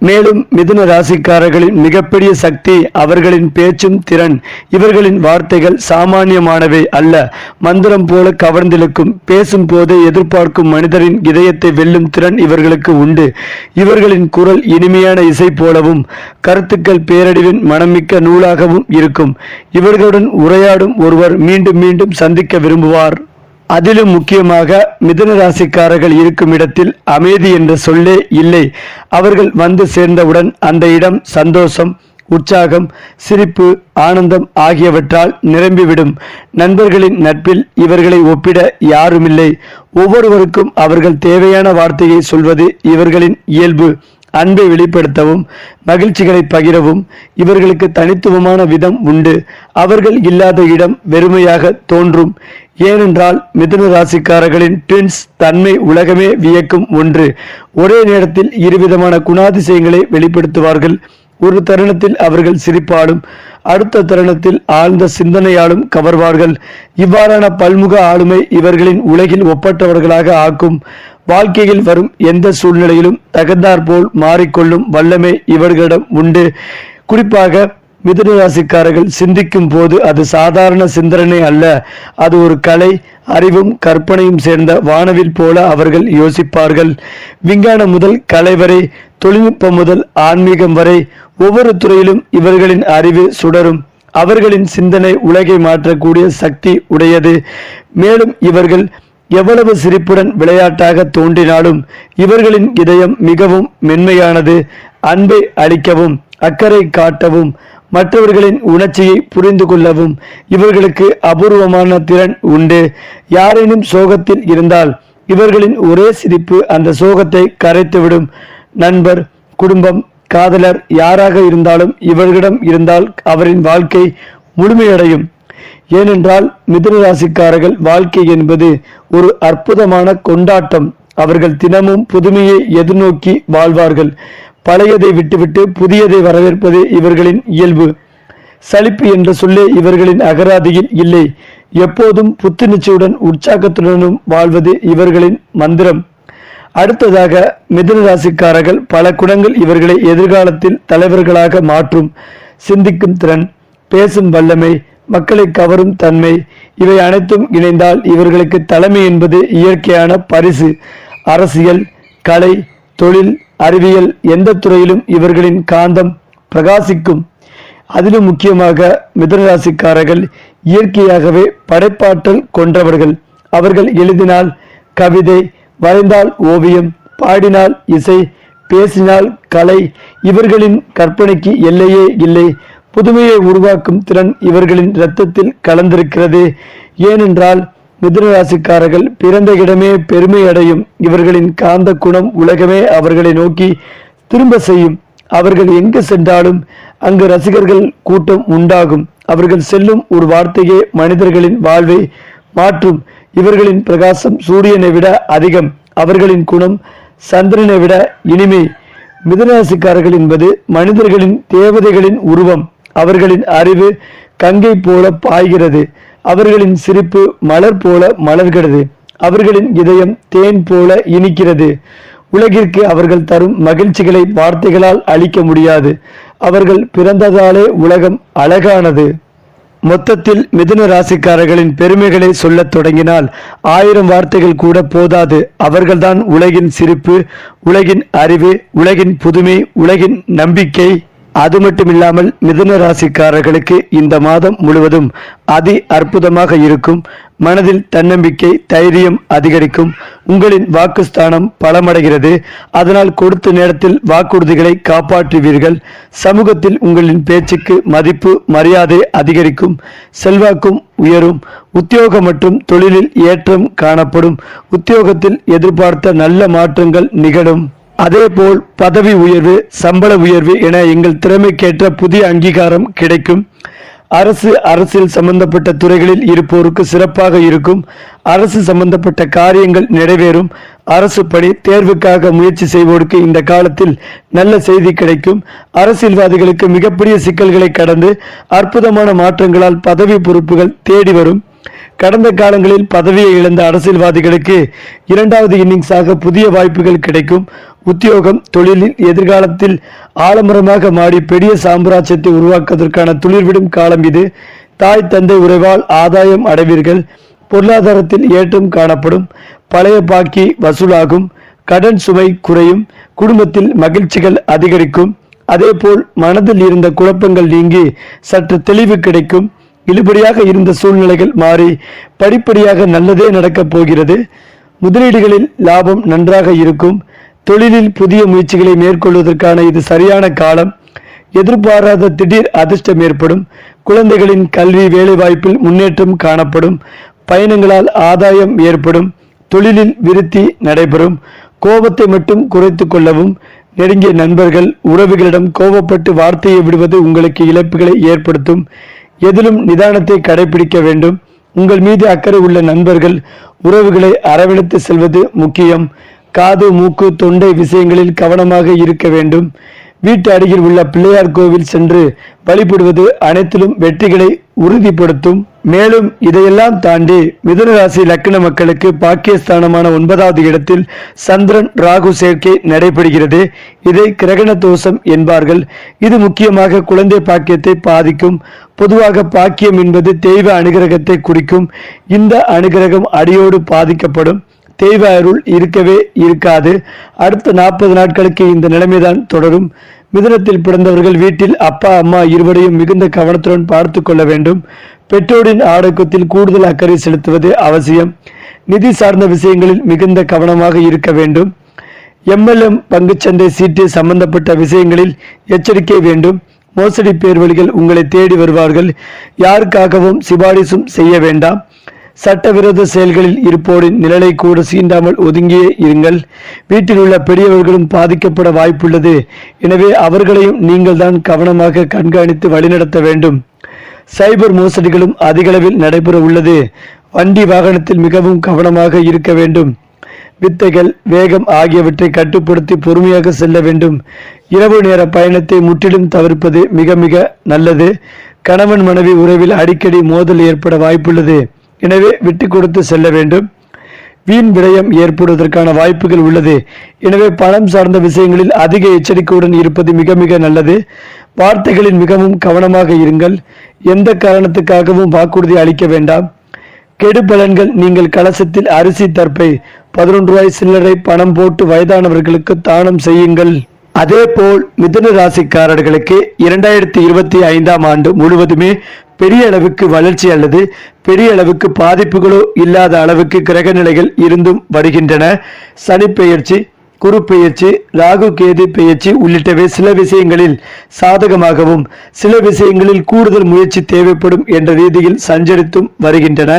மேலும் மிதுன ராசிக்காரர்களின் மிகப்பெரிய சக்தி அவர்களின் பேச்சும் திறன். இவர்களின் வார்த்தைகள் சாமானியமானவை அல்ல. மந்திரம் போல கவர்ந்திழுக்கும் பேசும் போதே எதிர்பார்க்கும் மனிதரின் இதயத்தை வெல்லும் திறன் இவர்களுக்கு உண்டு. இவர்களின் குரல் இனிமையான இசை போலவும் கருத்துக்கள் பேரழிவின் மனமிக்க நூலாகவும் இருக்கும். இவர்களுடன் உரையாடும் ஒருவர் மீண்டும் மீண்டும் சந்திக்க விரும்புவார். அதிலும் முக்கியமாக மிதன ராசிக்காரர்கள் இருக்கும் இடத்தில் அமைதி என்ற சொல்லே இல்லை. அவர்கள் வந்து சேர்ந்தவுடன் அந்த இடம் சந்தோஷம் உற்சாகம் சிரிப்பு ஆனந்தம் ஆகியவற்றால் நிரம்பிவிடும். நண்பர்களின் நட்பில் இவர்களை ஒப்பிட யாருமில்லை. ஒவ்வொருவருக்கும் அவர்கள் தேவையான வார்த்தையை சொல்வது இவர்களின் இயல்பு. அன்பை வெளிப்படுத்தவும் மகிழ்ச்சிகளை பகிரவும் இவர்களுக்கு தனித்துவமான விதம் உண்டு. அவர்கள் இல்லாத இடம் வெறுமையாக தோன்றும். ஏனென்றால் மிதுன ராசிக்காரர்களின் ட்வின்ஸ் தன்மை உலகமே வியக்கும் ஒன்று. ஒரே நேரத்தில் இருவிதமான குணாதிசயங்களை வெளிப்படுத்துவார்கள். ஒரு தருணத்தில் அவர்கள் சிரிப்பாலும் அடுத்த தருணத்தில் ஆழ்ந்த சிந்தனையாலும் கவர்வார்கள். இவ்வாறான பல்முக ஆளுமை இவர்களின் உலகில் ஒப்பற்றவர்களாக ஆக்கும். வாழ்க்கையில் வரும் எந்த சூழ்நிலையிலும் தகுந்தாற்போல் மாறிக்கொள்ளும் வல்லமை இவர்களிடம் உண்டு. குறிப்பாக மிதுன ராசிக்காரர்கள் சிந்திக்கும் போது அது சாதாரண சிந்தனை அல்ல. அது ஒரு கலை அறிவும் கற்பனையும் சேர்ந்த வானவில் போல அவர்கள் யோசிப்பார்கள். விஞ்ஞானம் முதல் கலை வரை தொழில்நுட்பம் முதல் ஆன்மீகம் வரை ஒவ்வொரு துறையிலும் இவர்களின் அறிவு சுடரும். அவர்களின் சிந்தனை உலகை மாற்றக்கூடிய சக்தி உடையது. மேலும் இவர்கள் எவ்வளவு சிரிப்புடன் விளையாட்டாக தோன்றினாலும் இவர்களின் இதயம் மிகவும் மென்மையானது. அன்பை அளிக்கவும் அக்கறை காட்டவும் மற்றவர்களின் உணர்ச்சியை புரிந்து கொள்ளவும் இவர்களுக்கு அபூர்வமான திறன் உண்டு. யாரேனும் சோகத்தில் இருந்தால் இவர்களின் ஒரே சிரிப்பு அந்த சோகத்தை கரைத்துவிடும். நண்பர் குடும்பம் காதலர் யாராக இருந்தாலும் இவர்களிடம் இருந்தால் அவரின் வாழ்க்கை முழுமையடையும். ஏனென்றால் மிதுனராசிக்காரர்கள் வாழ்க்கை என்பது ஒரு அற்புதமான கொண்டாட்டம். அவர்கள் தினமும் புதுமையை எதிர்நோக்கி வாழ்வார்கள். பழையதை விட்டுவிட்டு புதியதை வரவேற்பது இவர்களின் இயல்பு. சலிப்பு என்ற சொல்லே இவர்களின் அகராதியில் இல்லை. எப்போதும் புத்துணர்ச்சியுடன் உற்சாகத்துடனும் வாழ்வது இவர்களின் மந்திரம். அடுத்ததாக மிதுன ராசிக்காரர்கள் பல குணங்கள் இவர்களை எதிர்காலத்தில் தலைவர்களாக மாற்றும். சிந்திக்கும் திறன் பேசும் வல்லமை மக்களை கவரும் தன்மை. இவை அனைத்தும் இணைந்தால் இவர்களுக்கு தலைமை என்பது இயற்கையான பரிசு. அரசியல் கலை தொழில் அறிவியல் எந்த துறையிலும் இவர்களின் காந்தம் பிரகாசிக்கும். அதிலும் முக்கியமாக மிதனராசிக்காரர்கள் இயற்கையாகவே படைப்பாற்றல் கொண்டவர்கள். அவர்கள் எழுதினால் கவிதை வரைந்தால் ஓவியம் பாடினால் இசை பேசினால் கலை. இவர்களின் கற்பனைக்கு எல்லையே இல்லை. புதுமையை உருவாக்கும் திறன் இவர்களின் இரத்தத்தில் கலந்திருக்கிறது. ஏனென்றால் மிதுனராசிக்காரர்கள் பிறந்த இடமே பெருமை அடையும். இவர்களின் காந்த குணம் உலகமே அவர்களை நோக்கி திரும்ப செய்யும். அவர்கள் எங்கு சென்றாலும் அங்கு ரசிகர்கள் கூட்டம் உண்டாகும். அவர்கள் செல்லும் ஒரு வார்த்தையே மனிதர்களின் வாழ்வை மாற்றும். இவர்களின் பிரகாசம் சூரியனை விட அதிகம். அவர்களின் குணம் சந்திரனை விட இனிமை. மிதுனராசிக்காரர்கள் என்பது மனிதர்களின் தேவதைகளின் உருவம். அவர்களின் அறிவு கங்கை போல பாய்கிறது. அவர்களின் சிரிப்பு மலர் போல மலர்கிறது. அவர்களின் இதயம் தேன் போல இனிக்கிறது. உலகிற்கு அவர்கள் தரும் மகிழ்ச்சிகளை வார்த்தைகளால் அளிக்க முடியாது. அவர்கள் பிறந்ததாலே உலகம் அழகானது. மொத்தத்தில் மிதுன ராசிக்காரர்களின் பெருமைகளை சொல்லத் தொடங்கினால் ஆயிரம் வார்த்தைகள் கூட போதாது. அவர்கள்தான் உலகின் சிரிப்பு உலகின் அறிவு உலகின் புதுமை உலகின் நம்பிக்கை. அது மட்டும் இல்லாமல் மிதுன ராசிக்காரர்களுக்கு இந்த மாதம் முழுவதும் அதி அற்புதமாக இருக்கும். மனதில் தன்னம்பிக்கை தைரியம் அதிகரிக்கும். உங்களின் வாக்குஸ்தானம் பலமடைகிறது. அதனால் கொடுத்த நேரத்தில் வாக்குறுதிகளை காப்பாற்றுவீர்கள். சமூகத்தில் உங்களின் பேச்சுக்கு மதிப்பு மரியாதை அதிகரிக்கும். செல்வாக்கும் உயரும். உத்தியோகம் மற்றும் தொழிலில் ஏற்றம் காணப்படும். உத்தியோகத்தில் எதிர்பார்த்த நல்ல மாற்றங்கள் நிகழும். அதேபோல் பதவி உயர்வு சம்பள உயர்வு என எங்கள் திறமைக்கேற்ற புதிய அங்கீகாரம் கிடைக்கும். அரசு அரசியல் சம்பந்தப்பட்ட துறைகளில் இருப்போருக்கு சிறப்பாக இருக்கும். அரசு சம்பந்தப்பட்ட காரியங்கள் நிறைவேறும். அரசு பணி தேர்வுக்காக முயற்சி செய்வோருக்கு இந்த காலத்தில் நல்ல செய்தி கிடைக்கும். அரசியல்வாதிகளுக்கு மிகப்பெரிய சிக்கல்களை கடந்து அற்புதமான மாற்றங்களால் பதவி பொறுப்புகள் தேடி வரும். கடந்த காலங்களில் பதவியை இழந்த அரசியல்வாதிகளுக்கு இரண்டாவது இன்னிங்ஸாக புதிய வாய்ப்புகள் கிடைக்கும். உத்தியோகம் தொழிலில் எதிர்காலத்தில் ஆலமரமாக மாறி பெரிய சாம்ராஜ்யத்தை உருவாக்குவதற்கான துளிர்விடும் காலம் இது. தாய் தந்தை உறவால் ஆதாயம் அடைவீர்கள். பொருளாதாரத்தில் ஏற்றம் காணப்படும். பழைய பாக்கி வசூலாகும். கடன் சுமை குறையும். குடும்பத்தில் மகிழ்ச்சிகள் அதிகரிக்கும். அதேபோல் மனதில் இருந்த குழப்பங்கள் நீங்கி சற்று தெளிவு கிடைக்கும். இழுபடியாக இருந்த சூழ்நிலைகள் மாறி படிப்படியாக நல்லதே நடக்கப் போகிறது. முதலீடுகளில் லாபம் நன்றாக இருக்கும். தொழிலில் புதிய முயற்சிகளை மேற்கொள்வதற்கான இது சரியான காலம். எதிர்பாராத திடீர் அதிர்ஷ்டம் ஏற்படும். குழந்தைகளின் கல்வி வேலைவாய்ப்பில் முன்னேற்றம் காணப்படும். பயணங்களால் ஆதாயம் ஏற்படும். தொழிலில் விருத்தி நடைபெறும். கோபத்தை மட்டும் குறைத்து கொள்ளவும். நெருங்கிய நண்பர்கள் உறவுகளிடம் கோபப்பட்டு வார்த்தையை விடுவது உங்களுக்கு இழப்புகளை ஏற்படுத்தும். எதிலும் நிதானத்தை கடைபிடிக்க வேண்டும். உங்கள் மீது அக்கறை உள்ள நண்பர்கள் உறவுகளை அரவணைத்து செல்வது முக்கியம். காது மூக்கு தொண்டை விஷயங்களில் கவனமாக இருக்க வேண்டும். வீட்டு அருகில் உள்ள பிள்ளையார் கோவில் சென்று வழிபடுவது அனைத்திலும் வெற்றிகளை உறுதிப்படுத்தும். மேலும் இதையெல்லாம் தாண்டி மிதுன ராசி லக்ன மக்களுக்கு பாக்கியஸ்தானமான ஒன்பதாவது இடத்தில் சந்திரன் ராகு சேர்க்கை நடைபெறுகிறது. இதை கிரகண தோஷம் என்பார்கள். இது முக்கியமாக குழந்தை பாக்கியத்தை பாதிக்கும். பொதுவாக பாக்கியம் என்பது தெய்வ அனுகிரகத்தை குறிக்கும். இந்த அனுகிரகம் அடியோடு பாதிக்கப்படும். தெய்வ அருள் இருக்கவே இருக்காது. அடுத்த நாற்பது நாட்களுக்கு இந்த நிலைமைதான் தொடரும். மிதுனத்தில் பிறந்தவர்கள் வீட்டில் அப்பா அம்மா இருவரையும் மிகுந்த கவனத்துடன் பார்த்து கொள்ள வேண்டும். பெற்றோரின் ஆரோக்கியத்தில் கூடுதல் அக்கறை செலுத்துவது அவசியம். நிதி சார்ந்த விஷயங்களில் மிகுந்த கவனமாக இருக்க வேண்டும். எம்எல்எம் பங்குச்சந்தை சீட்டு சம்பந்தப்பட்ட விஷயங்களில் எச்சரிக்கை வேண்டும். மோசடி பேர்வழிகள் உங்களை தேடி வருவார்கள். யாருக்காகவும் சிபாரிசும் செய்ய வேண்டாம். சட்டவிரோத செயல்களில் இருப்போரின் நிழலை கூட சீண்டாமல் ஒதுங்கியே இருங்கள். வீட்டில் உள்ள பெரியவர்களும் பாதிக்கப்பட வாய்ப்புள்ளது. எனவே அவர்களையும் நீங்கள் தான் கவனமாக கண்காணித்து வழிநடத்த வேண்டும். சைபர் மோசடிகளும் அதிகளவில் நடைபெற உள்ளது. வண்டி வாகனத்தில் மிகவும் கவனமாக இருக்க வேண்டும். வித்தைகள் வேகம் ஆகியவற்றை கட்டுப்படுத்தி பொறுமையாக செல்ல வேண்டும். இரவு நேர பயணத்தை முற்றிலும் தவிர்ப்பது மிக மிக நல்லது. கணவன் மனைவி உறவில் அடிக்கடி மோதல் ஏற்பட வாய்ப்புள்ளது. எனவே விட்டு கொடுத்து செல்ல வேண்டும். வீண் விரயம் ஏற்படுவதற்கான வாய்ப்புகள் உள்ளது. எனவே பணம் சார்ந்த விஷயங்களில் அதிக எச்சரிக்கையுடன் இருப்பது மிக மிக நல்லது. வார்த்தைகளில் மிகவும் கவனமாக இருங்கள். எந்த காரணத்துக்காகவும் வாக்குறுதி அளிக்க வேண்டாம். கெடு பலன்கள் நீங்கள் கலசத்தில் அரிசி தற்பை பதினொன்று ரூபாய் சில்லறை பணம் போட்டு வயதானவர்களுக்கு தானம் செய்யுங்கள். அதேபோல் மிதுன ராசிக்காரர்களுக்கு இரண்டாயிரத்தி இருபத்தி ஐந்தாம் ஆண்டு முழுவதுமே பெரிய அளவுக்கு வளர்ச்சி அல்லது பெரிய அளவுக்கு பாதிப்புகளோ இல்லாத அளவுக்கு கிரக நிலைகள் இருந்தும் வருகின்றன. சனி பெயர்ச்சி குரு பெயர்ச்சி ராகு கேது பெயர்ச்சி உள்ளிட்டவை சில விஷயங்களில் சாதகமாகவும் சில விஷயங்களில் கூடுதல் முயற்சி தேவைப்படும் என்ற ரீதியில் சஞ்சரித்தும் வருகின்றன.